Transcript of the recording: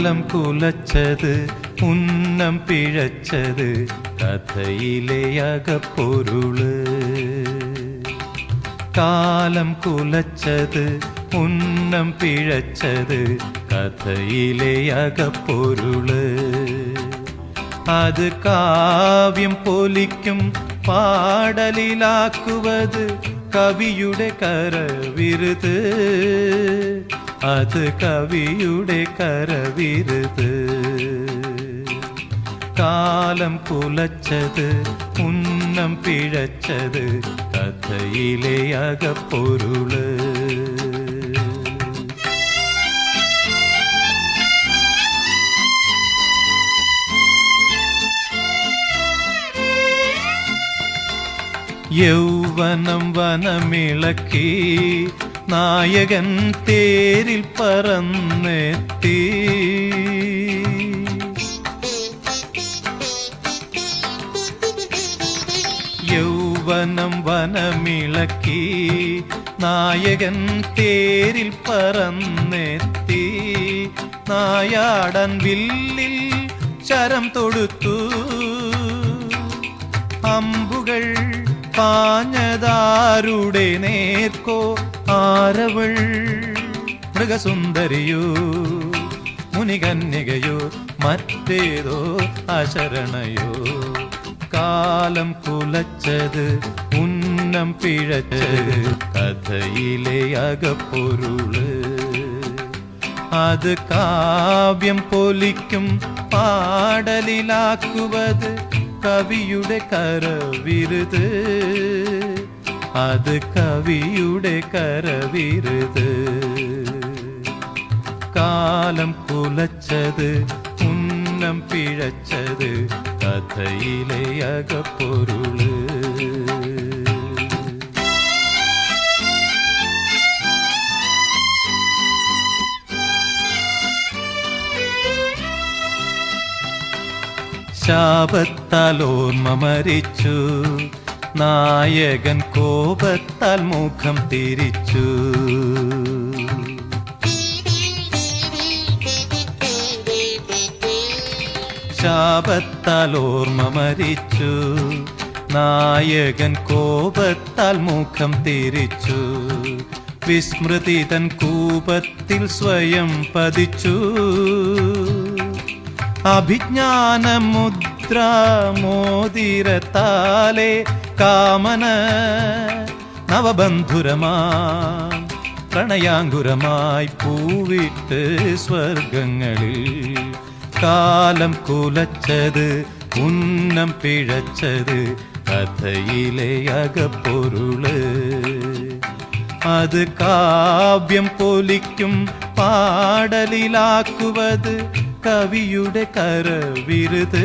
കാലം കുലച്ചത് ഉന്നം പിഴച്ചത് കഥയിലെ അകപ്പൊരുൾ കാലം കുലച്ചത് ഉന്നം പിഴച്ചത് കഥയിലെ അകപ്പൊരുൾ അത് കാവ്യം പൊലിക്കും പാടലിലാക്കുവത് കവിയുടെ കരവിരുത് അത് കവിയുടെ കരവിരുത്. കാലം കുലച്ചത് ഉന്നം പിഴച്ചത് കഥയിലെ അകപ്പൊരുൾ. യൗവനം വനമിളക്കി നായകൻ തേരിൽ പറന്നെത്തി. യൗവനം വനമിളക്കി നായകൻ തേരിൽ പറന്നെത്തി. നായാടൻ വില്ലിൽ ചരം തൊടുത്തു. അമ്പുകൾ പാഞ്ഞതാരുടെ നേർക്കോ ആരവൾ മൃഗസുന്ദരിയോ മുനികന്യകയോ മറ്റേതോ അശരണയോ കാലം കുലച്ചത് ഉന്നം പിഴച്ചത് കഥയിലെ അകപ്പൊരുൾ അത് കാവ്യം പൊലിക്കും പാടലിലാക്കുവത് കവിയുടെ കരവിരുത് അത് കവിയുടെ കരവിരുത്. കാലം കുലച്ചത് ഉന്നം പിഴച്ചത് കഥയിലെ അകപ്പൊരുൾ. ശാപത്താൽ മരിച്ചു. നായകൻ കോപത്താൽ മുഖം തിരിച്ചു. ശാപത്താൽ ഓർമ്മ മരിച്ചു. നായകൻ കോപത്താൽ മുഖം തിരിച്ചു. വിസ്മൃതി തൻ കൂപത്തിൽ സ്വയം പതിച്ചു. അഭിജ്ഞാന മുദ്ര മോതിരത്താലെ കാമന നവബന്ധുരമാ പ്രണയാങ്കുരമായി പൂവിട്ട് സ്വർഗങ്ങളിൽ കാലം കുലച്ചത് ഉന്നം പിഴച്ചത് കഥയിലെ അകപ്പൊരുൾ. അത് കാവ്യം പൊലിക്കും പാടലിലാക്കുവത് കവിയുടെ കരവിരുത്.